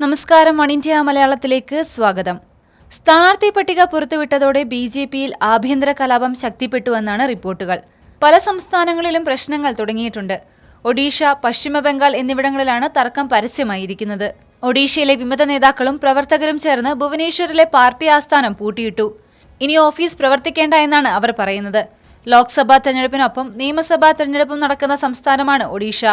നമസ്കാരം one India മലയാളത്തിലേക്ക് സ്വാഗതം. സ്ഥാനാർത്ഥി പട്ടിക പുറത്തുവിട്ടതോടെ ബി ജെ പിയിൽ ആഭ്യന്തര കലാപം ശക്തിപ്പെട്ടുവെന്നാണ് റിപ്പോർട്ടുകൾ. പല സംസ്ഥാനങ്ങളിലും പ്രശ്നങ്ങൾ തുടങ്ങിയിട്ടുണ്ട്. ഒഡീഷ പശ്ചിമബംഗാൾ എന്നിവിടങ്ങളിലാണ് തർക്കം പരസ്യമായിരിക്കുന്നത്. ഒഡീഷയിലെ വിമത നേതാക്കളും പ്രവർത്തകരും ചേർന്ന് ഭുവനേശ്വറിലെ പാർട്ടി ആസ്ഥാനം പൂട്ടിയിട്ടു. ഇനി ഓഫീസ് പ്രവർത്തിക്കേണ്ട എന്നാണ് അവർ പറയുന്നത്. ലോക്സഭാ തെരഞ്ഞെടുപ്പിനൊപ്പം നിയമസഭാ തെരഞ്ഞെടുപ്പും നടക്കുന്ന സംസ്ഥാനമാണ് ഒഡീഷ.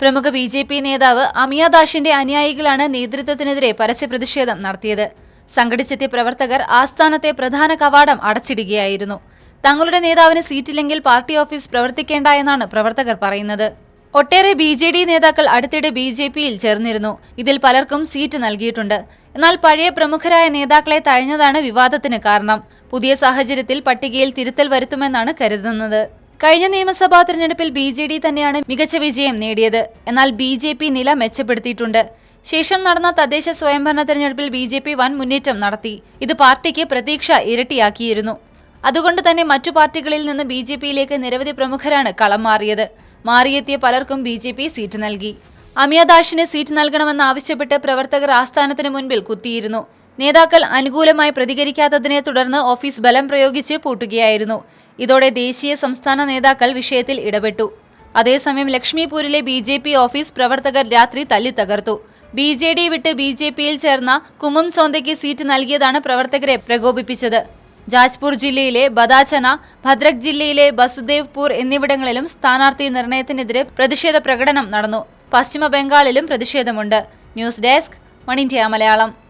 പ്രമുഖ ബി ജെ പി നേതാവ് അമിയ ദാഷിന്റെ അനുയായികളാണ് നേതൃത്വത്തിനെതിരെ പരസ്യ പ്രതിഷേധം നടത്തിയത്. സംഘടിച്ചെത്തിയ പ്രവർത്തകർ ആസ്ഥാനത്തെ പ്രധാന കവാടം അടച്ചിടുകയായിരുന്നു. തങ്ങളുടെ നേതാവിന് സീറ്റില്ലെങ്കിൽ പാർട്ടി ഓഫീസ് പ്രവർത്തിക്കേണ്ട എന്നാണ് പ്രവർത്തകർ പറയുന്നത്. ഒട്ടേറെ ബി ജെ ഡി നേതാക്കൾ അടുത്തിടെ ബി ജെ പിയിൽ ചേർന്നിരുന്നു. ഇതിൽ പലർക്കും സീറ്റ് നൽകിയിട്ടുണ്ട്. എന്നാൽ പഴയ പ്രമുഖരായ നേതാക്കളെ തഴഞ്ഞതാണ് വിവാദത്തിന് കാരണം. പുതിയ സാഹചര്യത്തിൽ പട്ടികയിൽ തിരുത്തൽ വരുത്തുമെന്നാണ് കരുതുന്നത്. കഴിഞ്ഞ നിയമസഭാ തെരഞ്ഞെടുപ്പിൽ ബി ജെ ഡി തന്നെയാണ് മികച്ച വിജയം നേടിയത്. എന്നാൽ ബി ജെ പി നില മെച്ചപ്പെടുത്തിയിട്ടുണ്ട്. ശേഷം നടന്ന തദ്ദേശ സ്വയംഭരണ തെരഞ്ഞെടുപ്പിൽ ബി ജെ പി വൻ മുന്നേറ്റം നടത്തി. ഇത് പാർട്ടിക്ക് പ്രതീക്ഷ ഇരട്ടിയാക്കിയിരുന്നു. അതുകൊണ്ട് തന്നെ മറ്റു പാർട്ടികളിൽ നിന്ന് ബി ജെ പിയിലേക്ക് നിരവധി പ്രമുഖരാണ് കളം മാറിയത്. മാറിയെത്തിയ പലർക്കും ബി ജെ പി സീറ്റ് നൽകി. അമിയ ദാഷിന് സീറ്റ് നൽകണമെന്നാവശ്യപ്പെട്ട് പ്രവർത്തകർ ആസ്ഥാനത്തിന് മുൻപിൽ കുത്തിയിരുന്നു. നേതാക്കൾ അനുകൂലമായി പ്രതികരിക്കാത്തതിനെ തുടർന്ന് ഓഫീസ് ബലം പ്രയോഗിച്ച് പൂട്ടുകയായിരുന്നു. ഇതോടെ ദേശീയ സംസ്ഥാന നേതാക്കൾ വിഷയത്തിൽ ഇടപെട്ടു. അതേസമയം ലക്ഷ്മിപൂരിലെ ബി ജെ പി ഓഫീസ് പ്രവർത്തകർ രാത്രി തല്ലിത്തകർത്തു. ബി ജെ ഡി വിട്ട് ബി ജെ പിയിൽ ചേർന്ന കുമ്മം സോന്തയ്ക്ക് സീറ്റ് നൽകിയതാണ് പ്രവർത്തകരെ പ്രകോപിപ്പിച്ചത്. ജാജ്പൂർ ജില്ലയിലെ ബദാചന ഭദ്രക് ജില്ലയിലെ ബസുദേവ്പൂർ എന്നിവിടങ്ങളിലും സ്ഥാനാർത്ഥി നിർണയത്തിനെതിരെ പ്രതിഷേധ പ്രകടനം നടന്നു. പശ്ചിമ ബംഗാളിലും പ്രതിഷേധമുണ്ട്. News desk one India Malayalam